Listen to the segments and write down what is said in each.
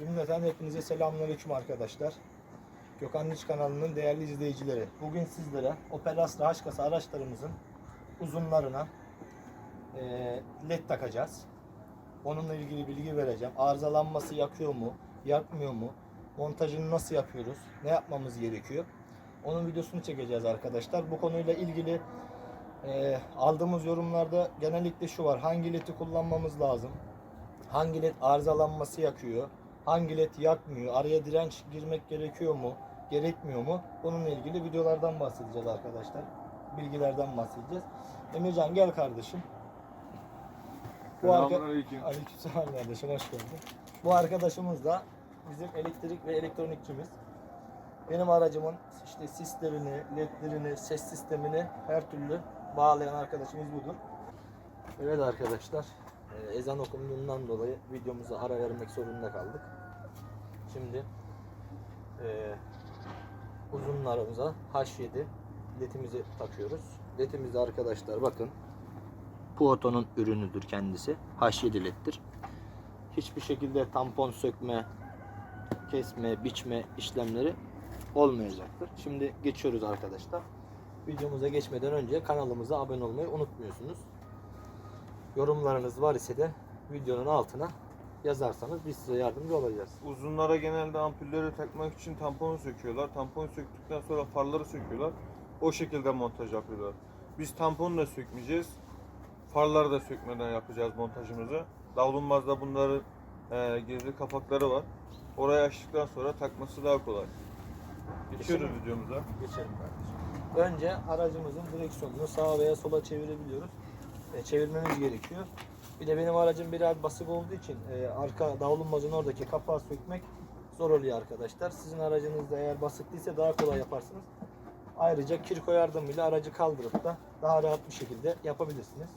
Cümleten hepinize selamünaleyküm arkadaşlar. Gökhan Niç kanalının değerli izleyicileri. Bugün sizlere Opel Astra H-Kasa araçlarımızın uzunlarına eee, led takacağız. Onunla ilgili bilgi vereceğim. Arızalanması yakıyor mu, yakmıyor mu? Montajını nasıl yapıyoruz? Ne yapmamız gerekiyor? Onun videosunu çekeceğiz arkadaşlar. Bu konuyla ilgili eee, aldığımız yorumlarda genellikle şu var. Hangi ledi kullanmamız lazım? Hangi led arızalanması yakıyor? Hangi led yakmıyor? Araya direnç girmek gerekiyor mu? Gerekmiyor mu? Bununla ilgili videolardan bahsedeceğiz arkadaşlar. Bilgilerden bahsedeceğiz. Emircan gel kardeşim. Bu arka... Selamünaleyküm. Aleykümselam kardeşim hoş geldin. Bu arkadaşımız da bizim elektrik ve elektronikçimiz. Benim aracımın işte sislerini, ledlerini, ses sistemini her türlü bağlayan arkadaşımız budur. Evet arkadaşlar, e, ezan okunduğundan dolayı videomuza ara vermek zorunda kaldık. Şimdi e, uzunlarımıza H7 ledimizi takıyoruz. Ledimiz de arkadaşlar bakın Puoto'nun ürünüdür kendisi. H7 leddir. Hiçbir şekilde tampon sökme, kesme, biçme işlemleri olmayacaktır. Şimdi geçiyoruz arkadaşlar. Videomuza geçmeden önce kanalımıza abone olmayı unutmuyorsunuz. Yorumlarınız var ise de videonun altına yazarsanız biz size yardımcı olacağız. Uzunlara genelde ampulleri takmak için tamponu söküyorlar. Tamponu söktükten sonra farları söküyorlar. O şekilde montaj yapıyorlar. Biz tamponu da sökmeyeceğiz. Farları da sökmeden yapacağız montajımızı. Davlumbazda bunların e, gizli kapakları var. Orayı açtıktan sonra takması daha kolay. Geçiyoruz Geçelim. videomuza. Geçelim kardeşim. Önce aracımızın direksiyonunu sağa veya sola çevirebiliyoruz. E, çevirmemiz gerekiyor. Bir de benim aracım biraz basık olduğu için e, arka davlumbazın oradaki kapağı sökmek zor oluyor arkadaşlar. Sizin aracınız da eğer basık değilse daha kolay yaparsınız. Ayrıca kirko yardımıyla aracı kaldırıp da daha rahat bir şekilde yapabilirsiniz.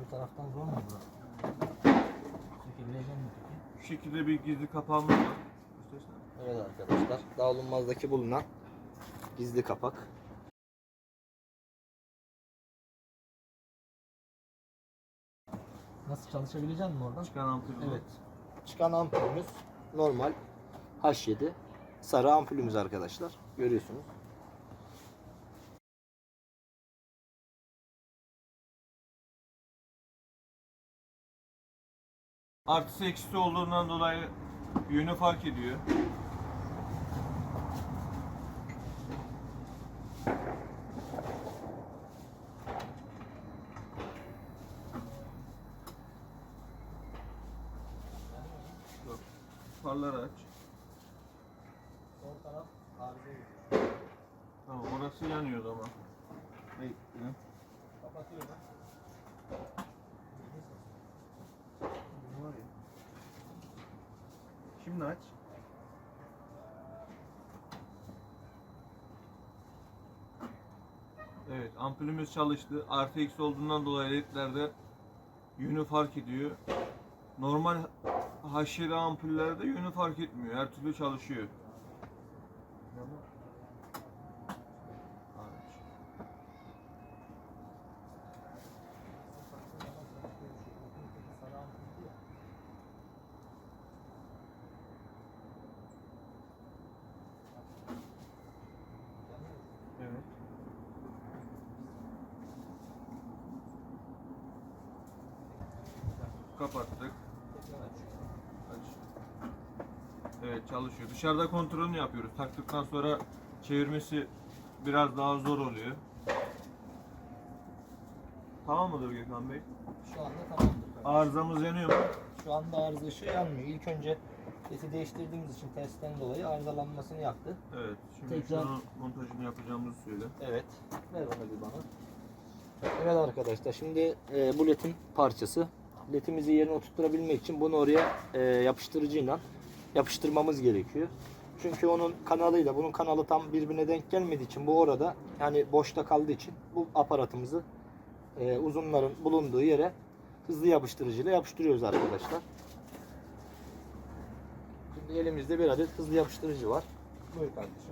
Bir taraftan zor mu? Bu şekilde bir gizli kapağımız var. Evet arkadaşlar, davlumbaz'daki bulunan gizli kapak. Çalışabilecek mi oradan? Çıkan ampul bu. Evet. Çıkan ampulümüz normal H7 sarı ampulümüz arkadaşlar. Görüyorsunuz. Artısı eksisi olduğundan dolayı yönü fark ediyor. Dur. Farları aç. Sol taraf arıza Tamam orası yanıyordu ama. Bekle. Kapatıyorum. Ne var ya? Şimdi aç. Evet ampulümüz çalıştı. Artı eksi olduğundan dolayı ledlerde yönü fark ediyor. Normal H7 ampullerde yönü fark etmiyor. Her türlü çalışıyor. Aç. Evet. Kapattık. Aç. Evet çalışıyor. Dışarıda kontrolünü yapıyoruz. Taktıktan sonra çevirmesi biraz daha zor oluyor. Tamam mıdır Gökhan Bey? Şu anda tamamdır. kardeşim. Arızamız yanıyor mu? Şu anda arıza ışığı yanmıyor. İlk önce sesi değiştirdiğimiz için testten dolayı arızalanmasını yaptı. Evet. Şimdi Tekrar- şunun montajını yapacağımızı söyle. Evet. Ver onu bir bana. Evet arkadaşlar şimdi e, bu ledin parçası. Ledimizi yerine oturtturabilmek için bunu oraya e, yapıştırıcıyla yapıştırmamız gerekiyor. Çünkü onun kanalıyla bunun kanalı tam birbirine denk gelmediği için bu orada yani boşta kaldığı için bu aparatımızı e, uzunların bulunduğu yere hızlı yapıştırıcıyla yapıştırıyoruz arkadaşlar. Şimdi elimizde bir adet hızlı yapıştırıcı var. Buyur kardeşim.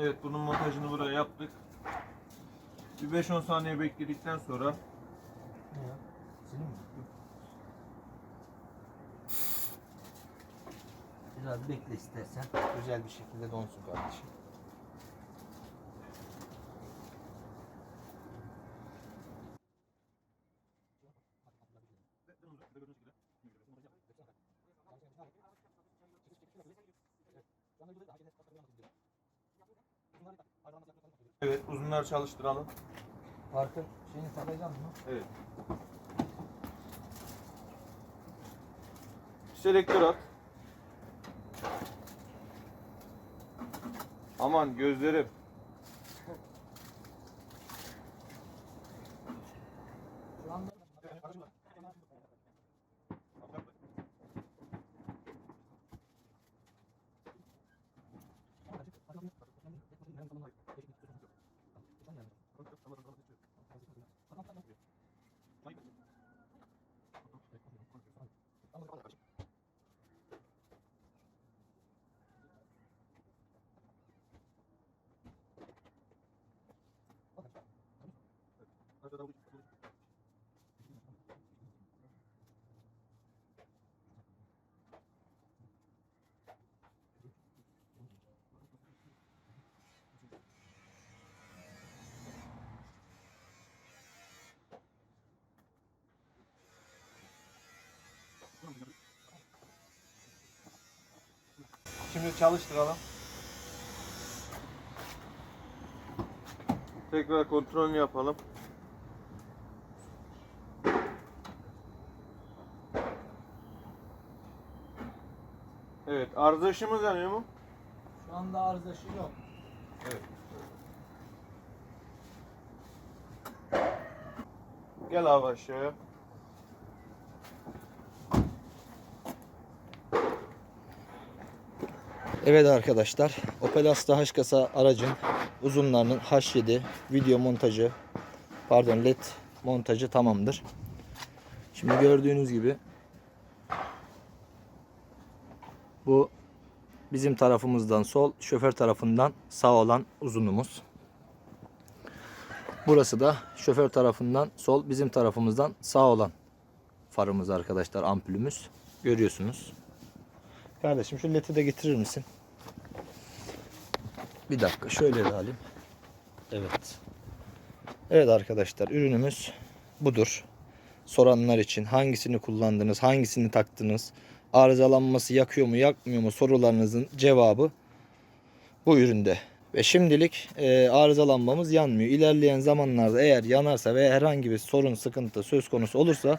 Evet bunun montajını buraya yaptık. Bir 5-10 saniye bekledikten sonra Ne ya? Senin mi? Biraz bekle istersen. Güzel bir şekilde donsun kardeşim. Evet uzunlar çalıştıralım. Farkın şeyini takacağım mı? Evet. Selektör at. Aman gözlerim. Şimdi çalıştıralım. Tekrar kontrolünü yapalım. Evet, arıza ışığımız yanıyor mu? şu anda arızaşı yok. Evet. Gel abi aşağıya. Evet arkadaşlar, Opel Astra H kasa aracın uzunlarının H7 video montajı, pardon led montajı tamamdır. Şimdi gördüğünüz gibi bu bizim tarafımızdan sol, şoför tarafından sağ olan uzunumuz. Burası da şoför tarafından sol, bizim tarafımızdan sağ olan farımız arkadaşlar, ampulümüz. Görüyorsunuz. Kardeşim şu ledi de getirir misin? Bir dakika şöyle de alayım. Evet. Evet arkadaşlar ürünümüz budur. Soranlar için hangisini kullandınız, hangisini taktınız, arızalanması yakıyor mu yakmıyor mu sorularınızın cevabı bu üründe. Ve şimdilik e, arızalanmamız yanmıyor. İlerleyen zamanlarda eğer yanarsa veya herhangi bir sorun sıkıntı söz konusu olursa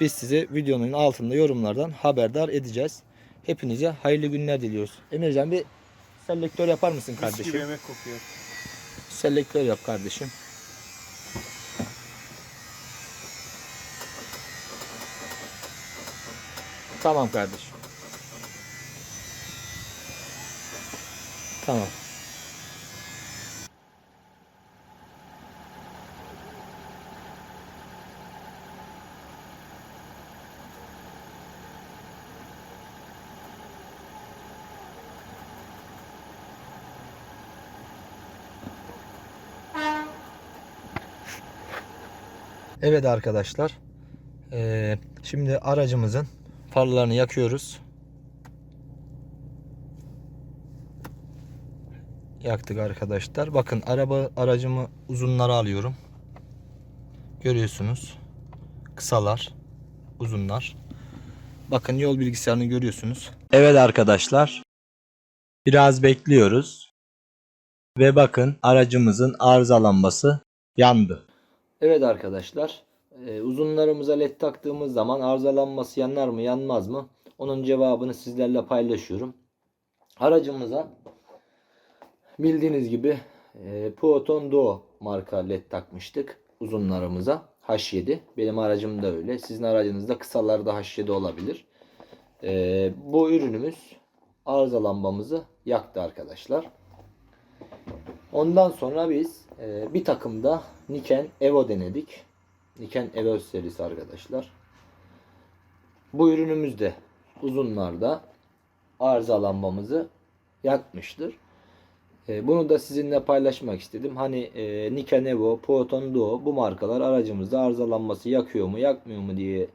biz sizi videonun altında yorumlardan haberdar edeceğiz. Hepinize hayırlı günler diliyoruz. Emircan bir selektör yapar mısın Mis gibi kardeşim? yemek kokuyor. Selektör yap kardeşim. Tamam kardeşim. Tamam. Evet arkadaşlar. Ee, şimdi aracımızın farlarını yakıyoruz. Yaktık arkadaşlar. Bakın araba aracımı uzunlara alıyorum. Görüyorsunuz. Kısalar, uzunlar. Bakın yol bilgisayarını görüyorsunuz. Evet arkadaşlar. Biraz bekliyoruz. Ve bakın aracımızın arıza lambası yandı. Evet arkadaşlar. E, uzunlarımıza led taktığımız zaman arızalanması yanar mı yanmaz mı? Onun cevabını sizlerle paylaşıyorum. Aracımıza bildiğiniz gibi e, Puoton Duo marka led takmıştık uzunlarımıza. H7. Benim aracım da öyle. Sizin aracınızda kısalarda H7 olabilir. E, bu ürünümüz arıza lambamızı yaktı arkadaşlar. Ondan sonra biz e, bir takımda Niken Evo denedik. Niken Evo serisi arkadaşlar. Bu ürünümüz de uzunlarda arıza lambamızı yakmıştır. E, bunu da sizinle paylaşmak istedim. Hani e, Nikon Evo, Proton Duo bu markalar aracımızda arızalanması yakıyor mu yakmıyor mu diye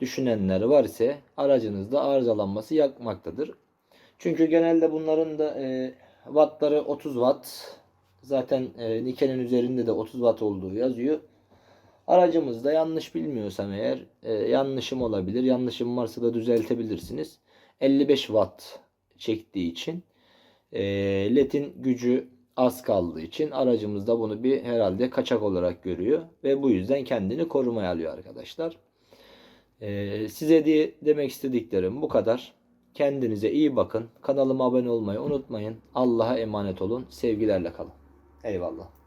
düşünenler var ise aracınızda arızalanması yakmaktadır. Çünkü genelde bunların da e, wattları 30 watt. Zaten e, Nikon'un üzerinde de 30 watt olduğu yazıyor. Aracımızda yanlış bilmiyorsam eğer e, yanlışım olabilir. Yanlışım varsa da düzeltebilirsiniz. 55 watt çektiği için e, LED'in gücü az kaldığı için aracımızda bunu bir herhalde kaçak olarak görüyor ve bu yüzden kendini korumaya alıyor arkadaşlar. E, size diye demek istediklerim bu kadar. Kendinize iyi bakın. Kanalıma abone olmayı unutmayın. Allah'a emanet olun. Sevgilerle kalın. Eyvallah.